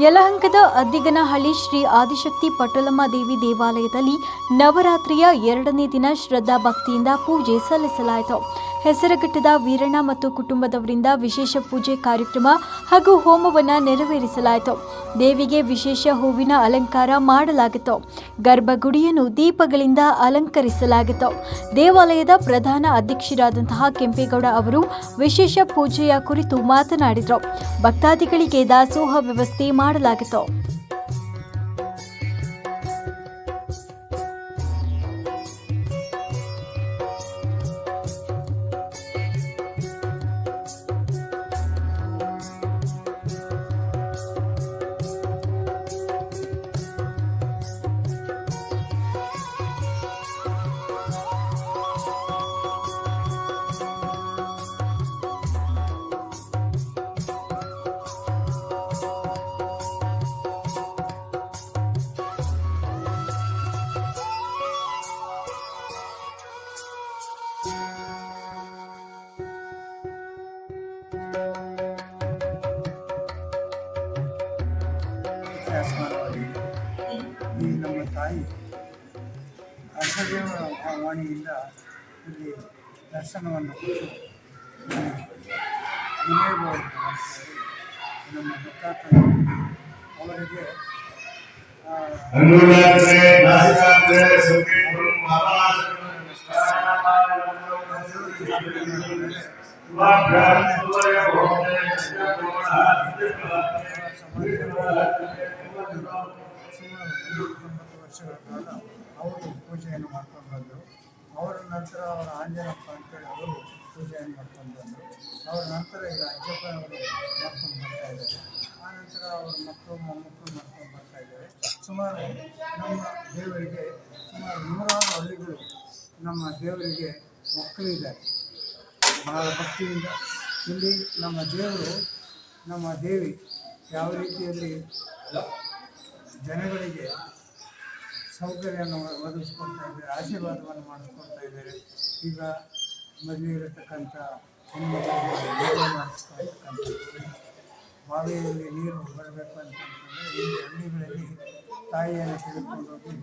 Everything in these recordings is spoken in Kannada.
ಯಲಹಂಕದ ಅದ್ದಿಗನಹಳ್ಳಿ ಶ್ರೀ ಆದಿಶಕ್ತಿ ಪಟ್ಟಲಮ್ಮ ದೇವಿ ದೇವಾಲಯದಲ್ಲಿ ನವರಾತ್ರಿಯ ಎರಡನೇ ದಿನ ಶ್ರದ್ಧಾ ಭಕ್ತಿಯಿಂದ ಪೂಜೆ ಸಲ್ಲಿಸಲಾಯಿತು. ಹೆಸರುಘಟ್ಟದ ವೀರಣ್ಣ ಮತ್ತು ಕುಟುಂಬದವರಿಂದ ವಿಶೇಷ ಪೂಜೆ ಕಾರ್ಯಕ್ರಮ ಹಾಗೂ ಹೋಮವನ್ನು ನೆರವೇರಿಸಲಾಯಿತು. ದೇವಿಗೆ ವಿಶೇಷ ಹೂವಿನ ಅಲಂಕಾರ ಮಾಡಲಾಗಿತ್ತು. ಗರ್ಭಗುಡಿಯನ್ನು ದೀಪಗಳಿಂದ ಅಲಂಕರಿಸಲಾಗಿತ್ತು. ದೇವಾಲಯದ ಪ್ರಧಾನ ಅಧ್ಯಕ್ಷರಾದಂತಹ ಕೆಂಪೇಗೌಡ ಅವರು ವಿಶೇಷ ಪೂಜೆಯ ಕುರಿತು ಮಾತನಾಡಿದರು. ಭಕ್ತಾದಿಗಳಿಗೆ ದಾಸೋಹ ವ್ಯವಸ್ಥೆ ಮಾಡಲಾಗಿತ್ತು. ಇತಿಹಾಸವಾಗಿ ಈ ನಮ್ಮ ತಾಯಿ ಅಸದೇವ ವಾಣಿಯಿಂದ ಇಲ್ಲಿ ದರ್ಶನವನ್ನು. ನಮ್ಮ ಮುತ್ತಾತನ ಅವರಿಗೆ ಆ, ತೊಂಬತ್ತು ವರ್ಷಗಳ ಕಾಲ ಅವರು ಪೂಜೆಯನ್ನು ಮಾಡ್ಕೊಂಡು ಬಂದರು ಅವರ ನಂತರ ಅವರ ಆಂಜನಪ್ಪ ಅಂತೇಳಿ ಅವರು ಪೂಜೆಯನ್ನು ಮಾಡ್ಕೊಂಡು ಬಂದರು ಅವರ ನಂತರ ಈಗ ಅಜ್ಜಪ್ಪನವರು ಮಾಡ್ಕೊಂಡು ಬರ್ತಾ ಇದ್ದಾರೆ ಆ ನಂತರ ಅವರ ಮಕ್ಕಳು ಮೊಮ್ಮಕ್ಕಳು ಮಾಡ್ಕೊಂಡು ಬರ್ತಾ ಇದ್ದಾರೆ ಸುಮಾರು ನಮ್ಮ ದೇವರಿಗೆ ಸುಮಾರು ನೂರಾರು ಹಳ್ಳಿಗಳು ನಮ್ಮ ದೇವರಿಗೆ ಮಕ್ಕಳಿದ್ದಾರೆ. ಬಹಳ ಭಕ್ತಿಯಿಂದ ಇಲ್ಲಿ ನಮ್ಮ ದೇವರು ನಮ್ಮ ದೇವಿ ಯಾವ ರೀತಿಯಲ್ಲಿ ಜನಗಳಿಗೆ ಸೌಕರ್ಯವನ್ನು ಒದಗಿಸ್ಕೊಳ್ತಾ ಇದ್ದಾರೆ, ಆಶೀರ್ವಾದವನ್ನು ಮಾಡಿಸ್ಕೊಳ್ತಾ ಇದ್ದಾರೆ, ಈಗ ಮೊದಲಿರತಕ್ಕಂಥ ಬಾವಿಯಲ್ಲಿ ನೀರು ಬರಬೇಕು ಅಂತಂತಂದರೆ ಇಲ್ಲಿ ಹಳ್ಳಿಗಳಲ್ಲಿ ತಾಯಿಯನ್ನು ತೆಗೆದುಕೊಂಡು ಹೋಗಿ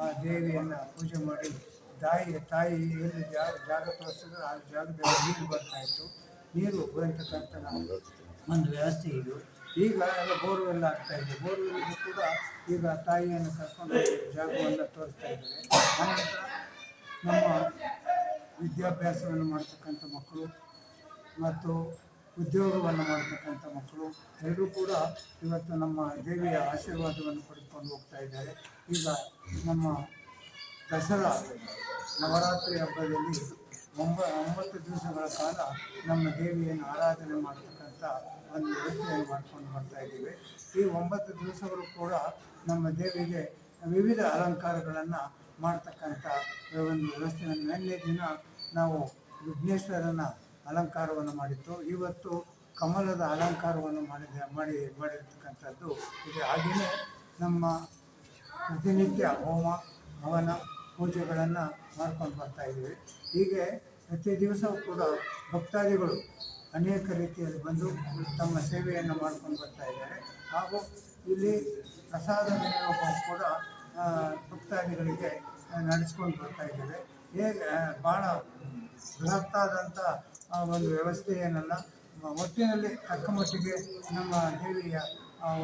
ಆ ದೇವಿಯನ್ನು ಪೂಜೆ ಮಾಡಿ, ತಾಯಿ ತಾಯಿ ಎಲ್ಲಿ ಜಾಗ ಜಾಗ ತೋರಿಸಿದ್ರೆ ಆ ಜಾಗದಲ್ಲಿ ನೀರು ಬರ್ತಾ ಇತ್ತು. ನೀರು ಬರತಕ್ಕಂಥ ಒಂದು ವ್ಯವಸ್ಥೆ ಇದು. ಈಗ ಎಲ್ಲ ಬೋರ್ವೆಲ್ ಆಗ್ತಾ ಇದೆ. ಬೋರ್ವೆಲ್ಗೂ ಕೂಡ ಈಗ ತಾಯಿಯನ್ನು ಕರ್ಕೊಂಡು ಜಾಗವನ್ನು ತೋರಿಸ್ತಾ ಇದ್ದಾರೆ. ಆನಂತರ ನಮ್ಮ ವಿದ್ಯಾಭ್ಯಾಸವನ್ನು ಮಾಡ್ತಕ್ಕಂಥ ಮಕ್ಕಳು ಮತ್ತು ಉದ್ಯೋಗವನ್ನು ಮಾಡ್ತಕ್ಕಂಥ ಮಕ್ಕಳು ಎಲ್ಲರೂ ಕೂಡ ಇವತ್ತು ನಮ್ಮ ದೇವಿಯ ಆಶೀರ್ವಾದವನ್ನು ಪಡೆದುಕೊಂಡು ಹೋಗ್ತಾ ಇದ್ದಾರೆ. ಈಗ ನಮ್ಮ ದಸರಾ ನವರಾತ್ರಿ ಹಬ್ಬದಲ್ಲಿ ಒಂಬ, ಒಂಬತ್ತು ದಿವಸಗಳ ಕಾಲ ನಮ್ಮ ದೇವಿಯನ್ನು ಆರಾಧನೆ ಮಾಡ್ತಕ್ಕಂಥ ಒಂದು ವ್ಯವಸ್ಥೆಯನ್ನು ಮಾಡಿಕೊಂಡು ಬರ್ತಾ ಇದ್ದೀವಿ. ಈ ಒಂಬತ್ತು ದಿವಸಗಳು ಕೂಡ ನಮ್ಮ ದೇವಿಗೆ ವಿವಿಧ ಅಲಂಕಾರಗಳನ್ನು ಮಾಡ್ತಕ್ಕಂಥ ಒಂದು ವ್ಯವಸ್ಥೆಯನ್ನು ನಿನ್ನೆ ದಿನ ನಾವು ವಿಘ್ನೇಶ್ವರನ ಅಲಂಕಾರವನ್ನು ಮಾಡಿತ್ತು ಇವತ್ತು ಕಮಲದ ಅಲಂಕಾರವನ್ನು ಮಾಡಿದ, ಮಾಡಿ, ಮಾಡಿರ್ತಕ್ಕಂಥದ್ದು ಇದು. ಹಾಗೆಯೇ ನಮ್ಮ ಪ್ರತಿನಿತ್ಯ ಹೋಮ, ಹವನ ಪೂಜೆಗಳನ್ನು ಮಾಡ್ಕೊಂಡು ಬರ್ತಾ ಇದ್ದೀವಿ. ಹೀಗೆ ಪ್ರತಿ ದಿವಸವೂ ಕೂಡ ಭಕ್ತಾದಿಗಳು ಅನೇಕ ರೀತಿಯಲ್ಲಿ ಬಂದು ತಮ್ಮ ಸೇವೆಯನ್ನು ಮಾಡ್ಕೊಂಡು ಬರ್ತಾ ಇದ್ದಾರೆ. ಹಾಗೂ ಇಲ್ಲಿ ಪ್ರಸಾದ ವಿನಿಯೋಗ ಕೂಡ ಭಕ್ತಾದಿಗಳಿಗೆ ನಡೆಸ್ಕೊಂಡು ಬರ್ತಾ ಇದ್ದೇವೆ. ಹೇಗೆ ಭಾಳ ಬೃಹತ್ತಾದಂಥ ಒಂದು ವ್ಯವಸ್ಥೆ ಏನಲ್ಲ ಒಟ್ಟಿನಲ್ಲಿ ತಕ್ಕ ಮಟ್ಟಿಗೆ ನಮ್ಮ ದೇವಿಯ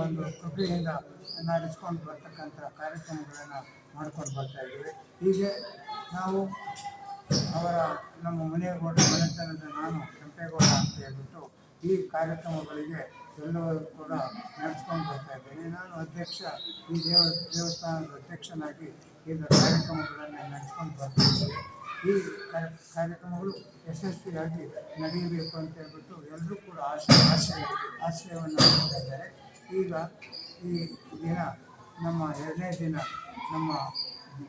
ಒಂದು ಕೃಪೆಯಿಂದ ನಡೆಸ್ಕೊಂಡು ಬರ್ತಕ್ಕಂಥ ಕಾರ್ಯಕ್ರಮಗಳನ್ನು ಮಾಡ್ಕೊಂಡು ಬರ್ತಾ ಇದ್ದೇವೆ. ಹೀಗೆ ನಾವು ಅವರ ನಮ್ಮ ಮನೆಯ ಮನೆತನದ ಈ ಕಾರ್ಯಕ್ರಮಗಳಿಗೆ ಎಲ್ಲರೂ ಕೂಡ ನಡೆಸ್ಕೊಂಡು ಬರ್ತಾ ಇದ್ದೇನೆ. ನಾನು ಅಧ್ಯಕ್ಷ, ಈ ದೇವ, ದೇವಸ್ಥಾನದ ಅಧ್ಯಕ್ಷನಾಗಿ ಈಗ ಕಾರ್ಯಕ್ರಮಗಳನ್ನು ನಡೆಸ್ಕೊಂಡು ಬರ್ತಾ ಇದ್ದೇನೆ. ಈ ಕಾರ್ಯ ಕಾರ್ಯಕ್ರಮಗಳು ಯಶಸ್ವಿಯಾಗಿ ನಡೆಯಬೇಕು ಅಂತ ಹೇಳ್ಬಿಟ್ಟು ಎಲ್ಲರೂ ಕೂಡ ಆಶಯ ಆಶಯ ಆಶ್ರಯವನ್ನು ಇದ್ದಾರೆ. ಈಗ ಈ ದಿನ, ನಮ್ಮ ಎರಡನೇ ದಿನ ನಮ್ಮ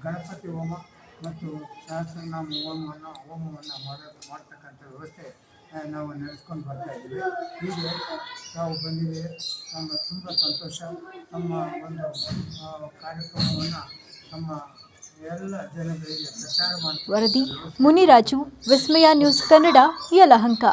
ಗಣಪತಿ ಹೋಮ ಮತ್ತು ಸಹಸ್ರನಾಮ ಹೋಮವನ್ನು ಹೋಮವನ್ನು ಮಾಡ, ಮಾಡ್ತಕ್ಕಂಥ ವ್ಯವಸ್ಥೆ ನಾವು ನಡೆಸ್ಕೊಂಡು ಬರ್ತಾ ಇದ್ದೀವಿ. ಹೀಗೆ ತಾವು ಬಂದಿದ್ದೀವಿ ನಮ್ಮ ತುಂಬ ಸಂತೋಷ. ತಮ್ಮ ಒಂದು ಆ, ಕಾರ್ಯಕ್ರಮವನ್ನು ತಮ್ಮ ಎಲ್ಲ ಜನಗಳಿಗೆ ಪ್ರಚಾರ ಮಾಡ್ತಾರೆ ವರದಿ ಮುನಿರಾಜು ವಿಸ್ಮಯ ನ್ಯೂಸ್ ಕನ್ನಡ ಯಲಹಂಕ.